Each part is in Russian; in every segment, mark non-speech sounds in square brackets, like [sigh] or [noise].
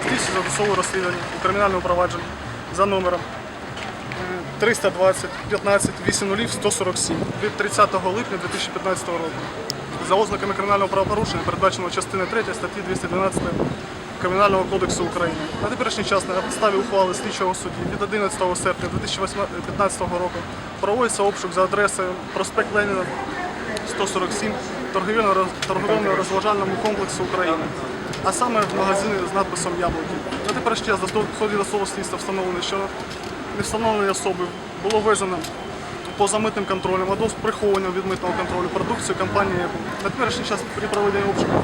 здійснюється досудове розслідування у кримінальному провадженні за номером е, 320 15 80 147 від 30 липня 2015 року. За ознаками кримінального правопорушення, передбаченого частиною 3 статті 212 Кримінального кодексу України. На теперішній час на підставі ухвали слідчого судді від 11 серпня 2015 року проводиться обшук за адресою проспект Леніна 147 торговельно-розважальному комплексу України, а саме в магазині з надписом Яблуки. На теперішній час ході досудового слідства встановлено, що невстановлені особи було везено поза митним контролем або з прихованням від митного контролю продукцію компанії Apple. На теперішній час при проведенні обшуку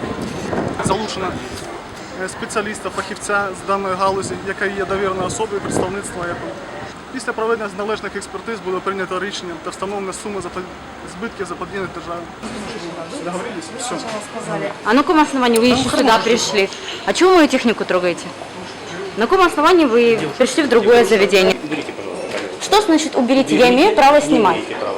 залучено е, спеціаліста, фахівця з даної галузі, яка є довіреною особою представництва Apple. Після проведення належних експертиз буде прийнято рішення та встановлена сума запо- збитків заподіяних державі. Договорились? Все. А на каком основании вы еще сюда пришли? А чего вы мою технику трогаете? На каком основании вы пришли в другое заведение? Уберите, пожалуйста, камеру. Что значит уберите? Я имею право Не снимать. имеете права.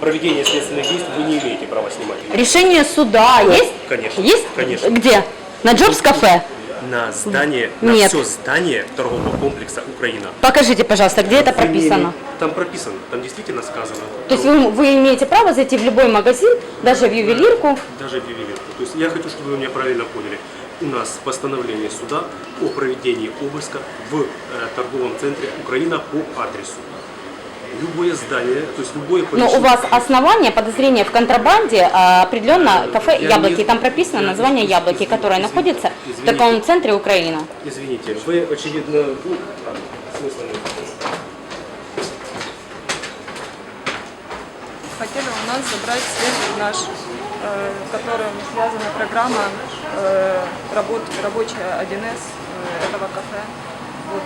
Проведение следственных действий вы не имеете права снимать. Решение суда есть? конечно. Есть? Конечно. Где? На Джобс кафе? На здание, на Нет. все здание торгового комплекса Украина. Покажите, пожалуйста, где это не прописано? Там прописано, там действительно сказано. То есть вы, вы имеете право зайти в любой магазин, даже в ювелирку, Даже в ювелирку. То есть я хочу, чтобы вы меня правильно поняли. У нас постановление суда о проведении обыска в э, торговом центре Украина по адресу. Любое здание, то есть любое но помещение. у вас основания, подозрения в контрабанде, а, определенно кафе Я «Яблоки». не- Там прописано я- название «Яблоки», извините, которое извините, в таком центре Украина. Извините, вы очевидно... Ну, смысла нет. Хотели у нас забрать сервер наш, э, в котором связана программа э, работ, рабочая 1С э, этого кафе. Вот.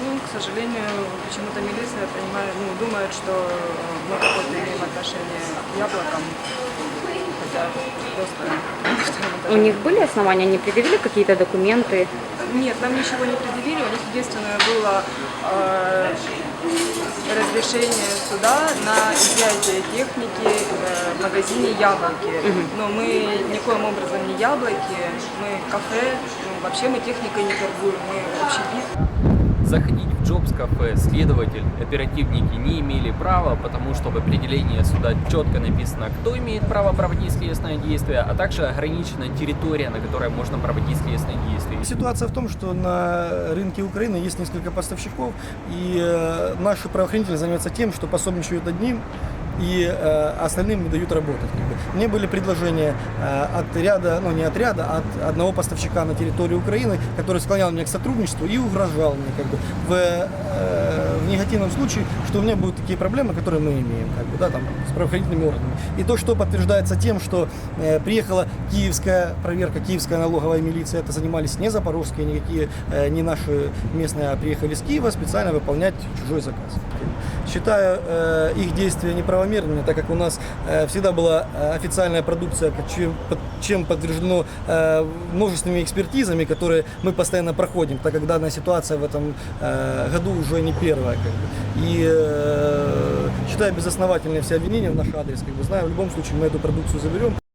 Ну, к сожалению, почему-то милиция понимает, ну, думает, что мы какое-то имеем отношение к яблокам, хотя просто... [laughs] У них были основания, они предъявили какие-то документы? Нет, нам ничего не предъявили. У них единственное было э, разрешение суда на изъятие техники э, в магазине «Яблоки». Но мы никоим образом не «Яблоки», мы кафе, ну, вообще мы техникой не торгуем, мы общий вид. Заходить в Джобс кафе следователь, оперативники не имели права, потому что в определении суда четко написано, кто имеет право проводить следственное действие, а также ограничена территория, на которой можно проводить следственное действие. Ситуация в том, что на рынке Украины есть несколько поставщиков, и э, наши правоохранители занимаются тем, что пособничают одним, и э, остальным не дают работать. как бы. Мне были предложения э, от ряда, ну не от ряда, а от одного поставщика на территории Украины, который склонял меня к сотрудничеству и угрожал мне как бы, в, э, в негативном случае, что у меня будут такие проблемы, которые мы имеем как бы, да, там, с правоохранительными органами. И то, что подтверждается тем, что э, приехала киевская проверка, киевская налоговая милиция, это занимались не запорожские, никакие, э, не наши местные, а приехали с Киева специально выполнять чужой заказ. Считаю э, их действия неправомерными, так как у нас э, всегда была э, официальная продукция, чем, под чем подтверждено э, множественными экспертизами, которые мы постоянно проходим, так как данная ситуация в этом году уже не первая. Как бы. И считаю безосновательные все обвинения в наш адрес. Как бы, знаю, в любом случае мы эту продукцию заберем.